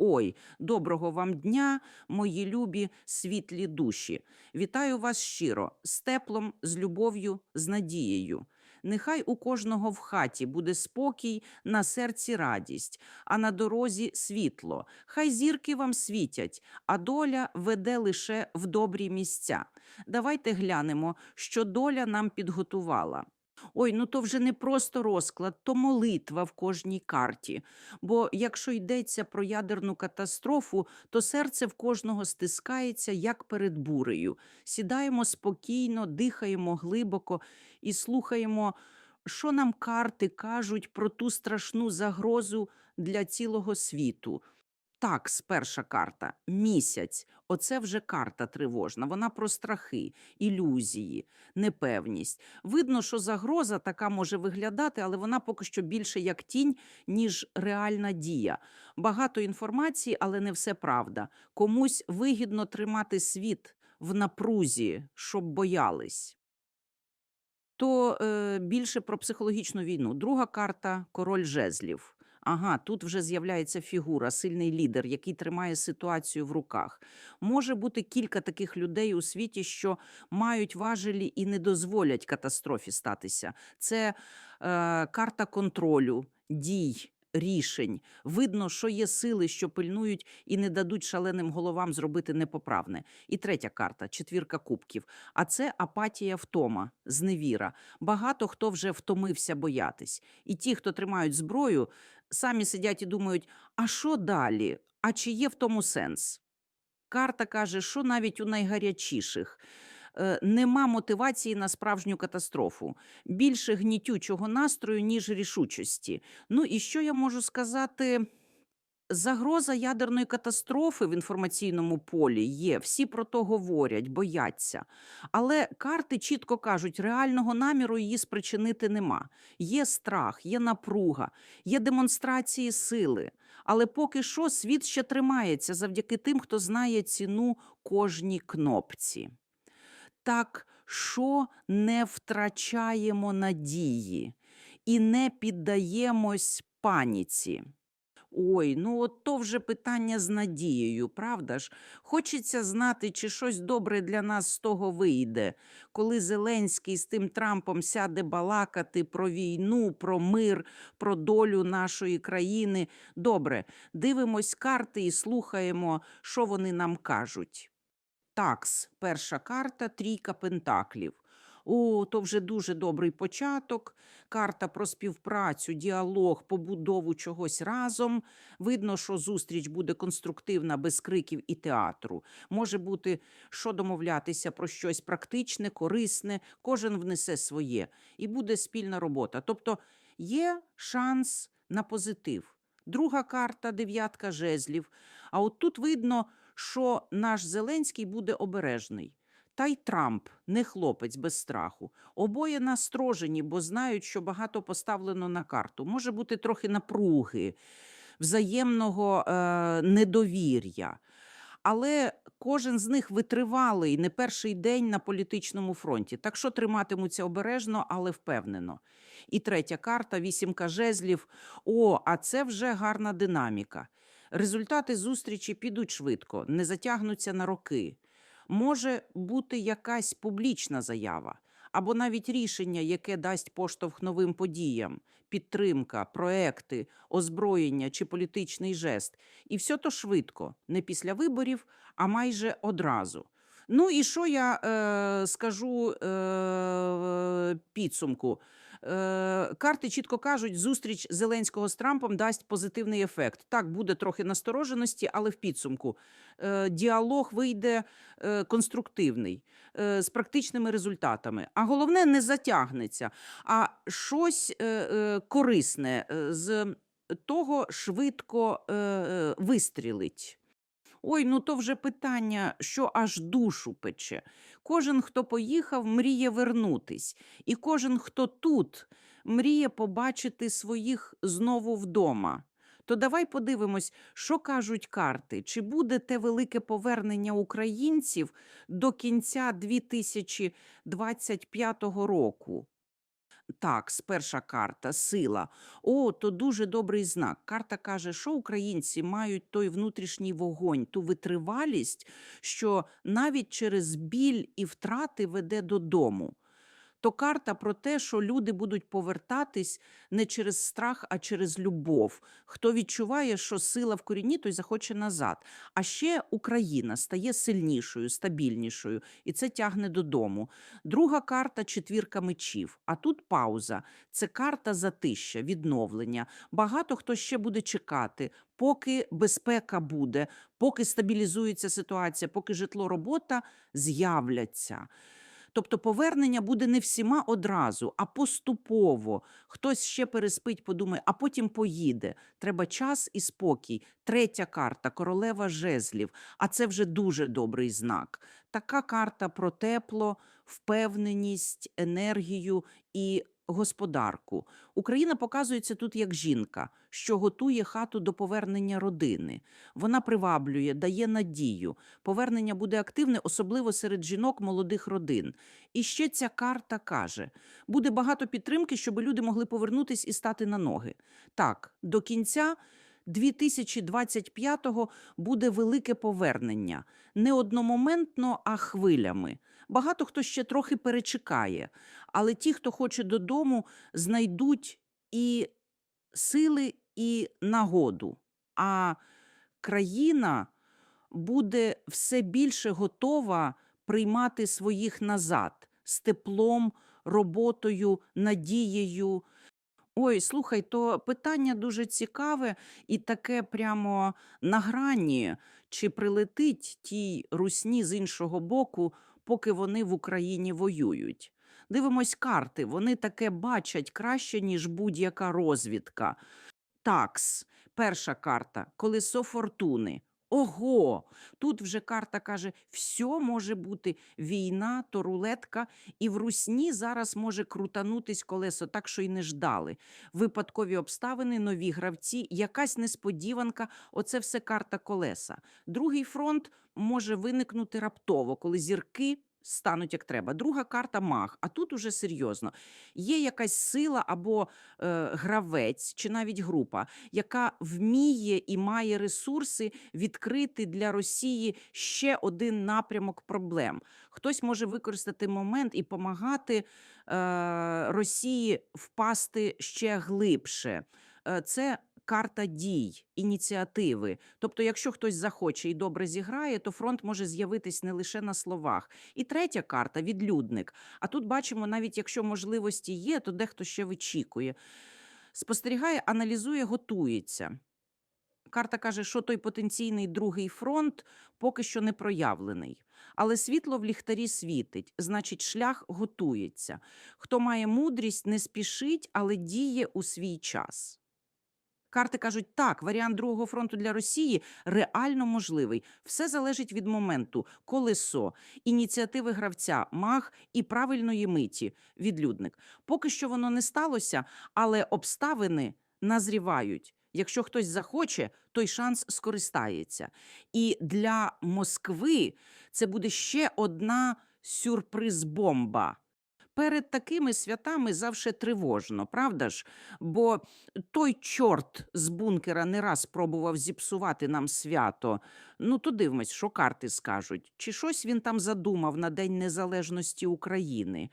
Ой, доброго вам дня, мої любі світлі душі. Вітаю вас щиро, з теплом, з любов'ю, з надією. Нехай у кожного в хаті буде спокій, на серці радість, а на дорозі світло. Хай зірки вам світять, а доля веде лише в добрі місця. Давайте глянемо, що доля нам підготувала. Ой, ну то вже не просто розклад, то молитва в кожній карті. Бо якщо йдеться про ядерну катастрофу, то серце в кожного стискається, як перед бурею. Сідаємо спокійно, дихаємо глибоко і слухаємо, що нам карти кажуть про ту страшну загрозу для цілого світу. Такс, перша карта місяць. Оце вже карта тривожна. Вона про страхи, ілюзії, непевність. Видно, що загроза така може виглядати, але вона поки що більше як тінь, ніж реальна дія. Багато інформації, але не все правда. Комусь вигідно тримати світ в напрузі, щоб боялись. То е, більше про психологічну війну. Друга карта король жезлів. Ага, тут вже з'являється фігура, сильний лідер, який тримає ситуацію в руках. Може бути кілька таких людей у світі, що мають важелі і не дозволять катастрофі статися. Це е, карта контролю, дій. Рішень видно, що є сили, що пильнують і не дадуть шаленим головам зробити непоправне. І третя карта четвірка кубків. А це апатія втома, зневіра. Багато хто вже втомився боятись. І ті, хто тримають зброю, самі сидять і думають: а що далі? А чи є в тому сенс? Карта каже, що навіть у найгарячіших е, нема мотивації на справжню катастрофу, більше гнітючого настрою, ніж рішучості. Ну і що я можу сказати? Загроза ядерної катастрофи в інформаційному полі є. Всі про то говорять, бояться. Але карти чітко кажуть, реального наміру її спричинити нема. Є страх, є напруга, є демонстрації сили. Але поки що світ ще тримається завдяки тим, хто знає ціну кожній кнопці. Так, що не втрачаємо надії і не піддаємось паніці. Ой, ну от то вже питання з надією, правда ж? Хочеться знати, чи щось добре для нас з того вийде, коли Зеленський з тим Трампом сяде балакати про війну, про мир, про долю нашої країни. Добре, дивимось карти і слухаємо, що вони нам кажуть. Такс, перша карта, трійка пентаклів. О, то вже дуже добрий початок. Карта про співпрацю, діалог, побудову чогось разом. Видно, що зустріч буде конструктивна, без криків і театру. Може бути, що домовлятися про щось практичне, корисне, кожен внесе своє, і буде спільна робота. Тобто є шанс на позитив. Друга карта дев'ятка жезлів. А от тут видно, що наш Зеленський буде обережний. Та й Трамп не хлопець без страху. Обоє настрожені, бо знають, що багато поставлено на карту. Може бути трохи напруги, взаємного е, недовір'я. Але кожен з них витривалий не перший день на політичному фронті. Так що триматимуться обережно, але впевнено. І третя карта вісімка жезлів. О, а це вже гарна динаміка. Результати зустрічі підуть швидко, не затягнуться на роки. Може бути якась публічна заява, або навіть рішення, яке дасть поштовх новим подіям, підтримка, проекти, озброєння чи політичний жест. І все то швидко, не після виборів, а майже одразу. Ну і що я е, скажу е, підсумку? Е, карти чітко кажуть, зустріч Зеленського з Трампом дасть позитивний ефект. Так, буде трохи настороженості, але в підсумку е, діалог вийде е, конструктивний, з практичними результатами. А головне, не затягнеться, а щось корисне з того швидко вистрілить. Ой, ну то вже питання, що аж душу пече. Кожен, хто поїхав, мріє вернутись, і кожен, хто тут, мріє побачити своїх знову вдома. То давай подивимось, що кажуть карти, чи буде те велике повернення українців до кінця 2025 року. Так, перша карта сила. О, то дуже добрий знак. Карта каже, що українці мають той внутрішній вогонь, ту витривалість, що навіть через біль і втрати веде додому. То карта про те, що люди будуть повертатись не через страх, а через любов. Хто відчуває, що сила в корінні, той захоче назад. А ще Україна стає сильнішою, стабільнішою, і це тягне додому. Друга карта четвірка мечів. А тут пауза. Це карта затища, відновлення. Багато хто ще буде чекати, поки безпека буде, поки стабілізується ситуація, поки житло робота з'являться. Тобто повернення буде не всіма одразу, а поступово. Хтось ще переспить, подумає, а потім поїде. Треба час і спокій. Третя карта королева жезлів. А це вже дуже добрий знак. Така карта про тепло, впевненість, енергію і господарку. Україна показується тут як жінка, що готує хату до повернення родини. Вона приваблює, дає надію. Повернення буде активне, особливо серед жінок молодих родин. І ще ця карта каже: буде багато підтримки, щоб люди могли повернутись і стати на ноги. Так, до кінця 2025-го буде велике повернення. Не одномоментно, а хвилями. Багато хто ще трохи перечекає, але ті, хто хоче додому, знайдуть і сили, і нагоду. А країна буде все більше готова приймати своїх назад з теплом, роботою, надією. Ой, слухай, то питання дуже цікаве і таке прямо на грані, чи прилетить тій русні з іншого боку, поки вони в Україні воюють. Дивимось карти, вони таке бачать краще, ніж будь-яка розвідка. Такс, перша карта, колесо фортуни. Ого! Тут вже карта каже: все може бути війна, то рулетка, і в русні зараз може крутанутись колесо, так що й не ждали. Випадкові обставини, нові гравці, якась несподіванка. Оце все карта колеса. Другий фронт може виникнути раптово, коли зірки. Стануть як треба. Друга карта маг. А тут уже серйозно. Є якась сила або е, гравець, чи навіть група, яка вміє і має ресурси відкрити для Росії ще один напрямок проблем. Хтось може використати момент і допомагати е, Росії впасти ще глибше. Е, це карта дій, ініціативи. Тобто, якщо хтось захоче і добре зіграє, то фронт може з'явитись не лише на словах. І третя карта відлюдник. А тут бачимо, навіть якщо можливості є, то дехто ще вичікує. Спостерігає, аналізує, готується. Карта каже, що той потенційний другий фронт поки що не проявлений. Але світло в ліхтарі світить, значить, шлях готується. Хто має мудрість, не спішить, але діє у свій час. Карти кажуть, так, варіант другого фронту для Росії реально можливий. Все залежить від моменту, колесо, ініціативи гравця, маг і правильної миті, відлюдник. Поки що воно не сталося, але обставини назрівають. Якщо хтось захоче, той шанс скористається. І для Москви це буде ще одна сюрприз-бомба. Перед такими святами завше тривожно, правда ж? Бо той чорт з бункера не раз пробував зіпсувати нам свято. Ну, то дивимось, що карти скажуть. Чи щось він там задумав на День Незалежності України?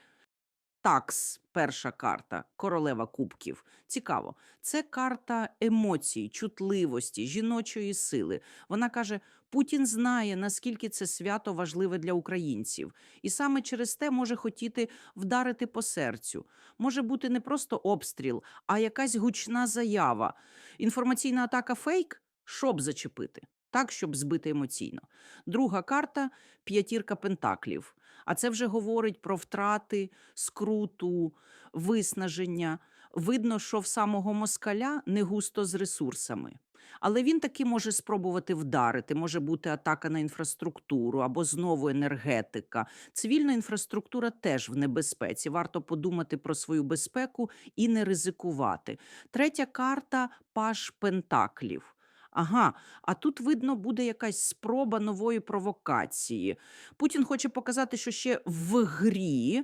Такс, перша карта, королева кубків. Цікаво, це карта емоцій, чутливості, жіночої сили. Вона каже: Путін знає, наскільки це свято важливе для українців, і саме через те може хотіти вдарити по серцю. Може бути не просто обстріл, а якась гучна заява. Інформаційна атака фейк, щоб зачепити, так, щоб збити емоційно. Друга карта п'ятірка пентаклів. А це вже говорить про втрати, скруту, виснаження. Видно, що в самого москаля не густо з ресурсами. Але він таки може спробувати вдарити. Може бути атака на інфраструктуру або знову енергетика. Цивільна інфраструктура теж в небезпеці. Варто подумати про свою безпеку і не ризикувати. Третя карта паш пентаклів. Ага, а тут видно буде якась спроба нової провокації. Путін хоче показати, що ще в грі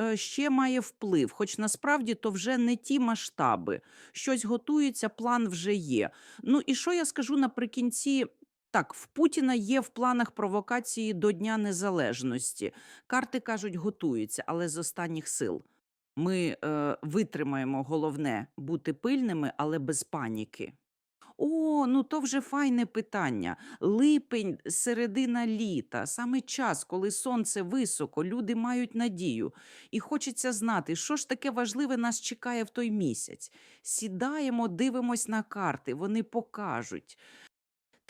е, ще має вплив, хоч насправді то вже не ті масштаби. Щось готується, план вже є. Ну і що я скажу наприкінці? Так, в Путіна є в планах провокації до Дня Незалежності. Карти кажуть, готуються, але з останніх сил. Ми е, витримаємо головне бути пильними, але без паніки. О, ну то вже файне питання. Липень, середина літа, саме час, коли сонце високо, люди мають надію. І хочеться знати, що ж таке важливе нас чекає в той місяць. Сідаємо, дивимось на карти, вони покажуть.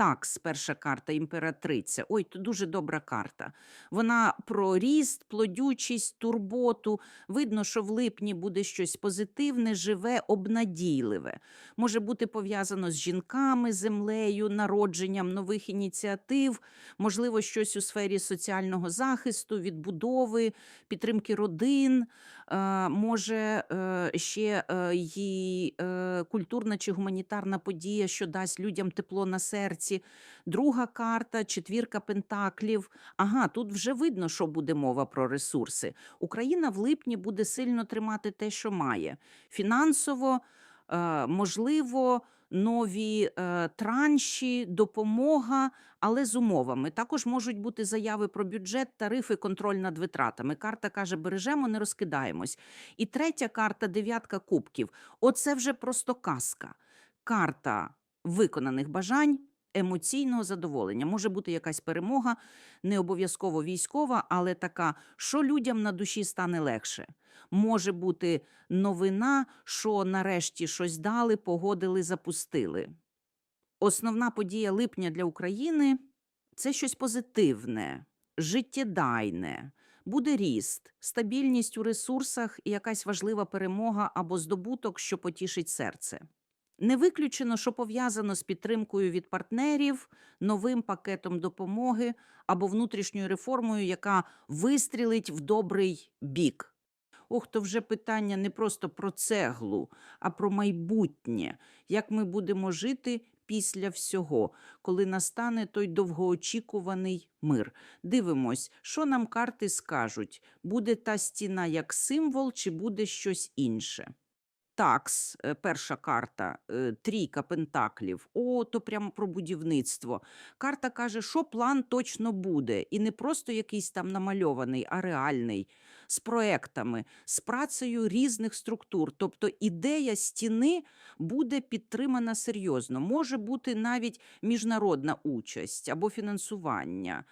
Такс, перша карта імператриця. Ой, то дуже добра карта. Вона про ріст, плодючість, турботу. Видно, що в липні буде щось позитивне, живе, обнадійливе. Може бути пов'язано з жінками, землею, народженням нових ініціатив, можливо, щось у сфері соціального захисту, відбудови, підтримки родин. Може, е, ще е, й е, культурна чи гуманітарна подія, що дасть людям тепло на серці. Друга карта, четвірка пентаклів. Ага, тут вже видно, що буде мова про ресурси. Україна в липні буде сильно тримати те, що має. Фінансово, можливо, нові е, транші, допомога, але з умовами. Також можуть бути заяви про бюджет, тарифи, контроль над витратами. Карта каже: бережемо, не розкидаємось. І третя карта дев'ятка кубків. Оце вже просто казка. Карта виконаних бажань. Емоційного задоволення може бути якась перемога, не обов'язково військова, але така, що людям на душі стане легше. Може бути новина, що нарешті щось дали, погодили, запустили. Основна подія липня для України це щось позитивне, життєдайне. Буде ріст, стабільність у ресурсах і якась важлива перемога або здобуток, що потішить серце. Не виключено, що пов'язано з підтримкою від партнерів, новим пакетом допомоги або внутрішньою реформою, яка вистрілить в добрий бік. Ох, то вже питання не просто про цеглу, а про майбутнє, як ми будемо жити після всього, коли настане той довгоочікуваний мир. Дивимось, що нам карти скажуть: буде та стіна як символ, чи буде щось інше. Такс, е, перша карта, е, трійка пентаклів. О, то прямо про будівництво. Карта каже, що план точно буде, і не просто якийсь там намальований, а реальний, з проектами, з працею різних структур. Тобто ідея стіни буде підтримана серйозно. Може бути навіть міжнародна участь або фінансування.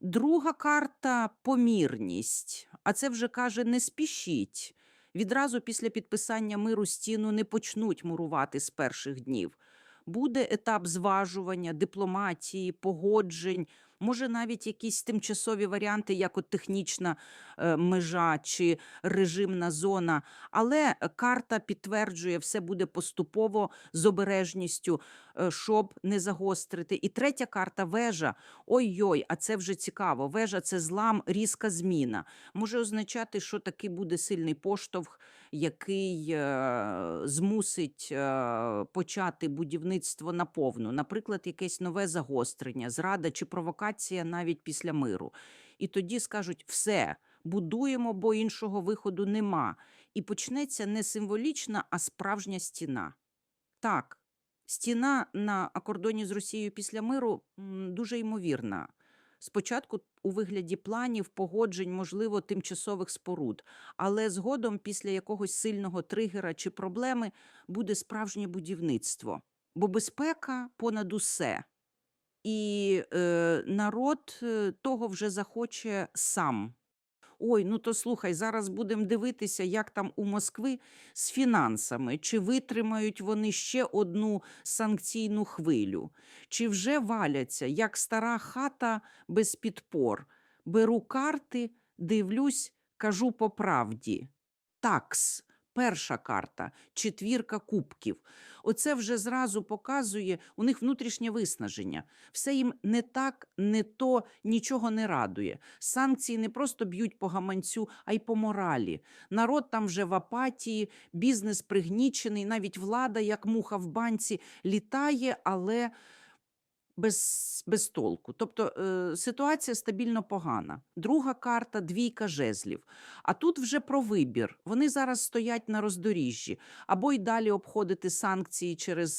Друга карта помірність. А це вже каже: не спішіть. Відразу після підписання миру стіну не почнуть мурувати з перших днів. Буде етап зважування, дипломатії, погоджень, може навіть якісь тимчасові варіанти, як от технічна е, межа чи режимна зона. Але карта підтверджує, все буде поступово з обережністю, е, щоб не загострити. І третя карта вежа. Ой-ой, а це вже цікаво. Вежа це злам, різка зміна. Може означати, що такий буде сильний поштовх, який е, змусить почати будівництво наповну, наприклад, якесь нове загострення, зрада чи провокація навіть після миру. І тоді скажуть: все, будуємо, бо іншого виходу нема. І почнеться не символічна, а справжня стіна. Так, стіна на акордоні з Росією після миру дуже ймовірна. Спочатку у вигляді планів, погоджень, можливо, тимчасових споруд, але згодом, після якогось сильного тригера чи проблеми, буде справжнє будівництво. Бо безпека понад усе. І е, народ е, того вже захоче сам. Ой, ну то слухай, зараз будемо дивитися, як там у Москви з фінансами, чи витримають вони ще одну санкційну хвилю, чи вже валяться, як стара хата без підпор. Беру карти, дивлюсь, кажу по правді. Такс, перша карта, четвірка кубків. Оце вже зразу показує у них внутрішнє виснаження. Все їм не так, не то, нічого не радує. Санкції не просто б'ють по гаманцю, а й по моралі. Народ там вже в апатії, бізнес пригнічений, навіть влада, як муха в банці, літає, але без, без толку. Тобто е, ситуація стабільно погана. Друга карта двійка жезлів. А тут вже про вибір. Вони зараз стоять на роздоріжжі, або й далі обходити санкції через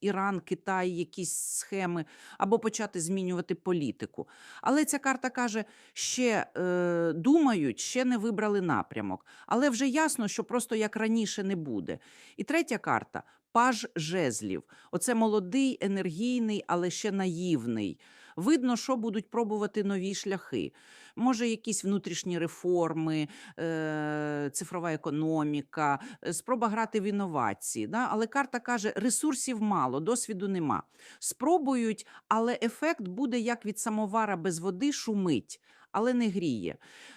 Іран, Китай, якісь схеми, або почати змінювати політику. Але ця карта каже, ще е, думають, ще не вибрали напрямок. Але вже ясно, що просто як раніше не буде. І третя карта паж жезлів. Оце молодий, енергійний, але ще наївний. Видно, що будуть пробувати нові шляхи. Може, якісь внутрішні реформи, е, цифрова економіка, е, спроба грати в інновації. Да? Але карта каже, ресурсів мало, досвіду нема. Спробують, але ефект буде як від самовара без води шумить. Але не гріє.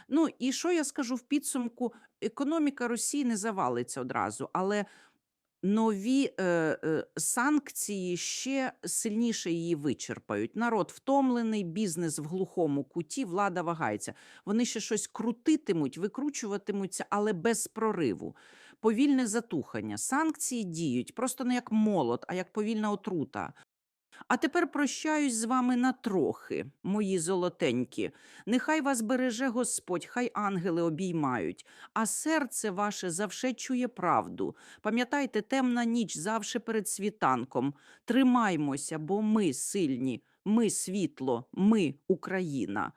Ну і що я скажу в підсумку? Економіка Росії не завалиться одразу, але нові е, е, санкції ще сильніше її вичерпають. Народ втомлений, бізнес в глухому куті, влада вагається. Вони ще щось крутитимуть, викручуватимуться, але без прориву. Повільне затухання. Санкції діють просто не як молот, а як повільна отрута. А тепер прощаюсь з вами на трохи, мої золотенькі. Нехай вас береже Господь, хай ангели обіймають, а серце ваше завше чує правду. Пам'ятайте, темна ніч завше перед світанком. Тримаймося, бо ми сильні, ми світло, ми Україна.